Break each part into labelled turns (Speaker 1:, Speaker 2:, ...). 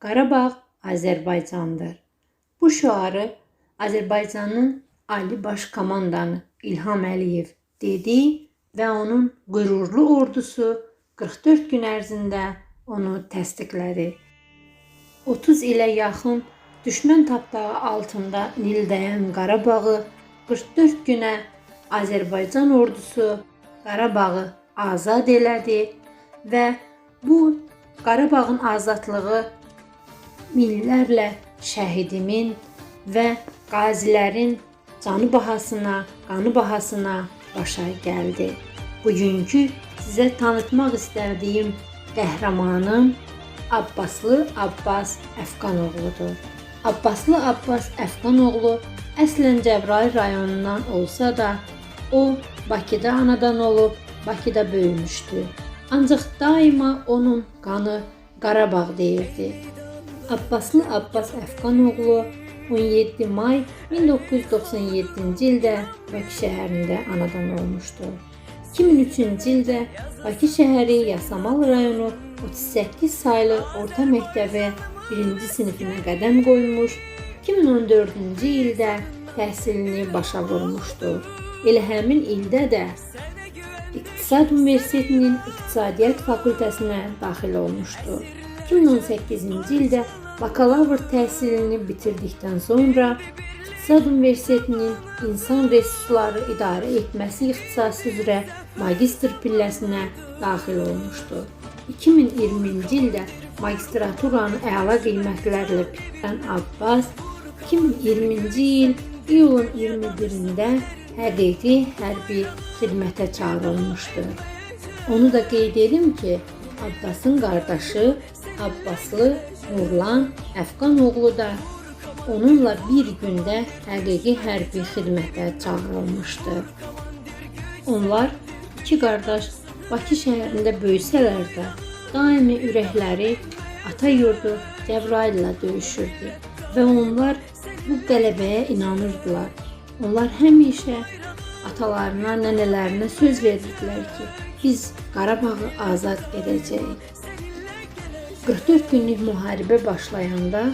Speaker 1: Qarabağ Azərbaycandır. Bu şüarı Azərbaycanın Ali Baş Komandanı İlham Əliyev dedi və onun qürurlu ordusu 44 gün ərzində onu təsdiqlədi. 30 ilə yaxın düşmən tapdağı altında nildəyən Qarabağı 44 günə Azərbaycan ordusu Qarabağı azad elədi və bu Qarabağın azadlığı minlərlə şəhidimin və qazilərin canı bahasına, qanı bahasına başa gəldi. Bugünkü sizə tanıtmaq istədiyim qəhrəmanım Abbaslı Abbas Əfqanoğludur. Abbaslı Abbas Əfqanoğlu əslən Cəbrayıl rayonundan olsa da, o Bakıda anadan olub, Bakıda böyümüşdü. Ancaq daima onun qanı Qarabağ deyirdi. Abbaslı Abbas Əfqanoğlu 17 may 1997-ci ildə Bakı şəhərində anadan olmuşdu. 2003-cü ildə Bakı şəhəri Yasamal rayonu 38 saylı orta məktəbə 1-ci sinifinə qədəm qoymuş, 2014-cü ildə təhsilini başa vurmuşdu. Elə həmin ildə də İqtisad Universitetinin İqtisadiyyat fakültəsinə daxil olmuşdu. 2018-ci ildə bakalavr təhsilini bitirdikdən sonra İqtisad Universitetinin İnsan Resursları İdarə Etməsi ixtisası üzrə magistr pilləsinə daxil olmuşdu. 2020-ci ildə magistraturanı əla qiymətlərlə bitirən Abbas 2020-ci il iyulun 21-də həqiqi hərbi xidmətə çağırılmışdı. Onu da qeyd edim ki, Abbasın qardaşı Abbaslı Nurlan Əfqanoğlu da onunla bir gündə həqiqi hərbi xidmətə çağırılmışdı. Onlar iki qardaş Bakı şəhərində böyüsələr də daimi ürəkləri ata yurdu Cəbrayılla döyüşürdü və onlar bu qələbəyə inanırdılar. Onlar həmişə atalarına, nənələrinə söz verirdilər ki, biz Qarabağı azad edəcəyik. 44 günlük müharibə başlayanda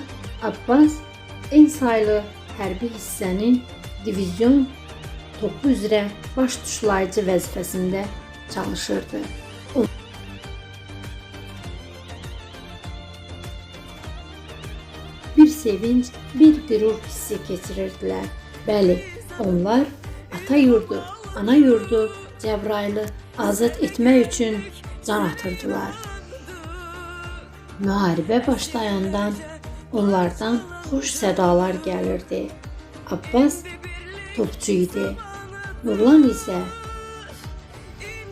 Speaker 1: Abbas en saylı hərbi hissənin divizyon topu üzrə baş tuşlayıcı vəzifəsində çalışırdı. Bir sevinç, bir qürur hissi keçirirdilər. Bəli, onlar ata yurdu, ana yurdu Cəbrayılı azad etmək üçün can atırdılar. Müharibə başlayandan onlardan xoş sədalar gəlirdi. Abbas topçu idi. Nurlan isə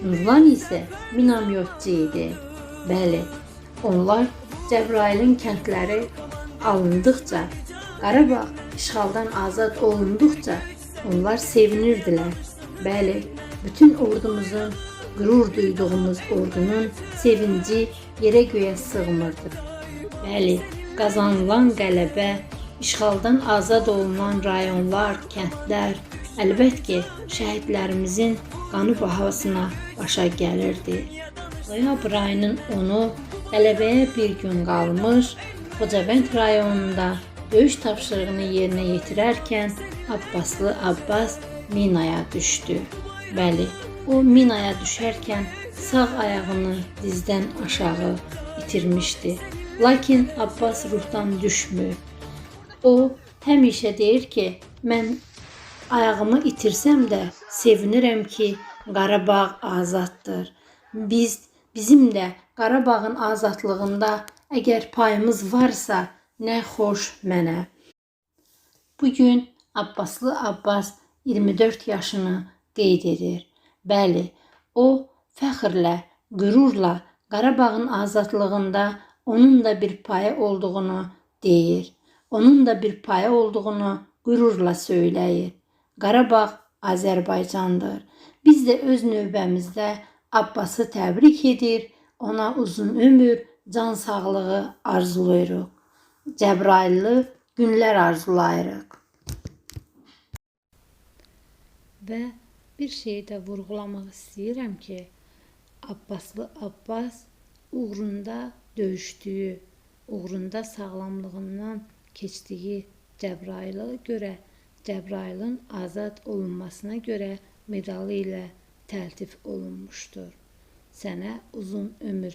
Speaker 1: Nurlan isə minamyotçu idi. Bəli, onlar Cəbrayılın kəndləri alındıqca, Qarabağ işğaldan azad olunduqca onlar sevinirdilər. Bəli, bütün ordumuzun qürur duyduğumuz ordunun sevinci yerə göyə sığmırdı. Bəli, qazanılan qələbə, işğaldan azad olunan rayonlar, kəndlər, əlbət ki, şəhidlərimizin qanı bahasına başa gəlirdi. Noyabr ayının 10-u qələbəyə bir gün qalmış, Xocavənd rayonunda döyüş tapşırığını yerinə yetirərkən Abbaslı Abbas minaya düşdü. Bəli, o minaya düşərkən sağ ayağını dizdən aşağı itirmişdi. Lakin Abbas ruhdan düşmür. O həmişə deyir ki, mən ayağımı itirsəm də sevinirəm ki, Qarabağ azaddır. Biz bizim də Qarabağın azadlığında əgər payımız varsa, nə xoş mənə. Bu gün Abbaslı Abbas 24 yaşını qeyd edir. Bəli, o fəxrlə, qürurla Qarabağın azadlığında onun da bir payı olduğunu deyir. Onun da bir payı olduğunu qürurla söyləyir. Qarabağ Azərbaycandır. Biz də öz növbəmizdə Abbası təbrik edir, ona uzun ömür, can sağlığı arzulayırıq. Cəbrayıllı günlər arzulayırıq. Və bir şeyi də vurğulamaq istəyirəm ki, Abbaslı Abbas uğrunda döyüşdüyü uğrunda sağlamlığından keçdiyi Cəbrailə görə Cəbrailin azad olunmasına görə medalı ilə təltif olunmuşdur. Sənə uzun ömür